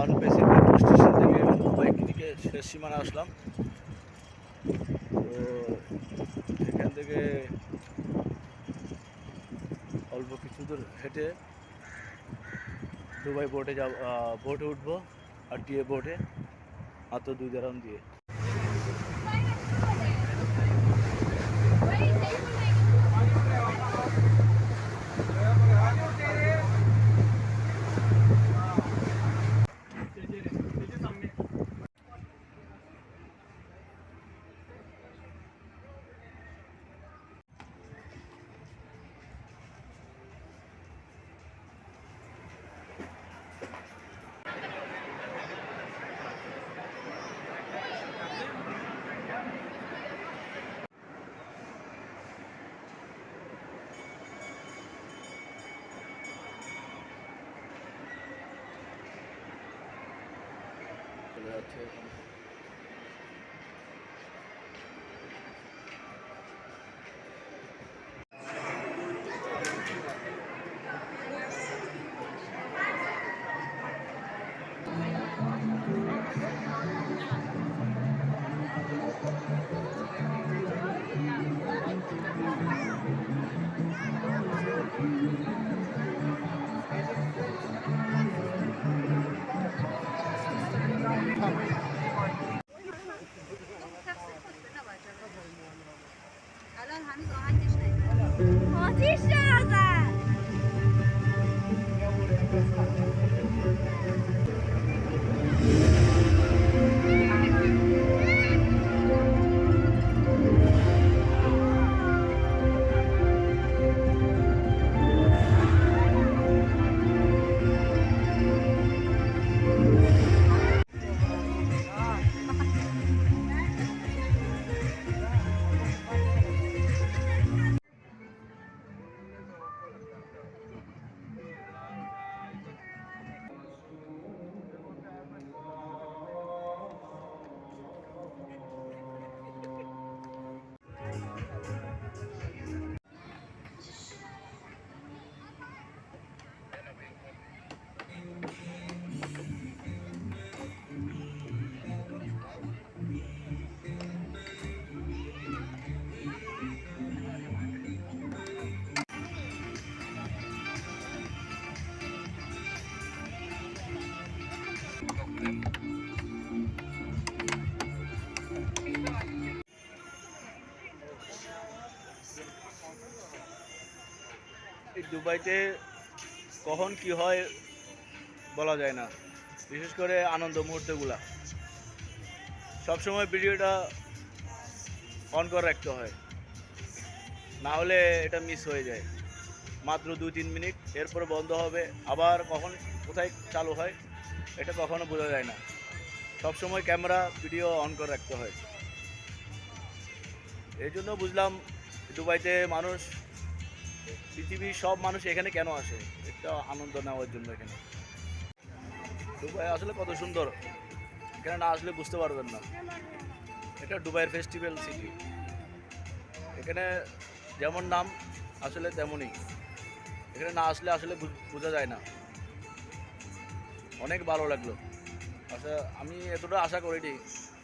One বেসিক metro station থেকে Dubai দিকে শেষ সীমানা আসলাম তো এখান থেকে অল্প কিছু দূর হেঁটে দুবাই বোটে যাব বোটে উঠবো আর টিএ বোটে মাত্র দুই দারাম দিয়ে চলে 我七下二载 দুবাইতে কখন কি হয় বলা যায় না, বিশেষ করে আনন্দ মুহূর্তগুলা। সবসময় ভিডিওটা অন করে রাখতে হয়, না হলে এটা মিস হয়ে যায়। মাত্র দুই তিন মিনিট, এরপর বন্ধ হবে, আবার কখন কোথায় চালু হয়, এটা কখনো বোঝা যায় না। সবসময় ক্যামেরা, ভিডিও অন করে রাখতে হয়। এই জন্য বুঝলাম, দুবাইতে মানুষ পৃথিবীর সব মানুষ এখানে কেন আসে? একটা আনন্দ নেওয়ার জন্য এখানে। দুবাই আসলে কত সুন্দর। এখানে না আসলে বুঝতে পারবেন না। এটা দুবাইয়ের ফেস্টিভ্যাল সিটি এখানে যেমন নাম আসলে তেমনই। এখানে না আসলে আসলে বোঝা যায় না। অনেক ভালো লাগল। আচ্ছা আমি এতটা আশা করিনি।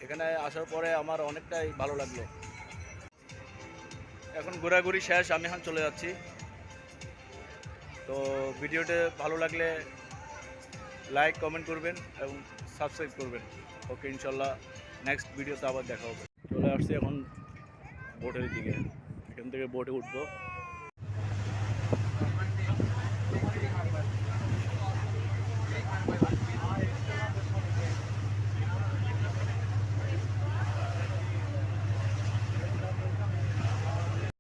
এখানে আসার পরে আমার অনেকটাই ভালো লাগল। এখন ঘোরাঘুরি শেষ, আমি এখন চলে যাচ্ছি। তো ভিডিওটা ভালো লাগলে লাইক কমেন্ট করবেন এবং সাবস্ক্রাইব করবেন। ওকে ইনশাল্লাহ নেক্সট ভিডিওতে আবার দেখা হবে। চলে আসছি এখন বোটের দিকে। এখান থেকে বোটে উঠবো।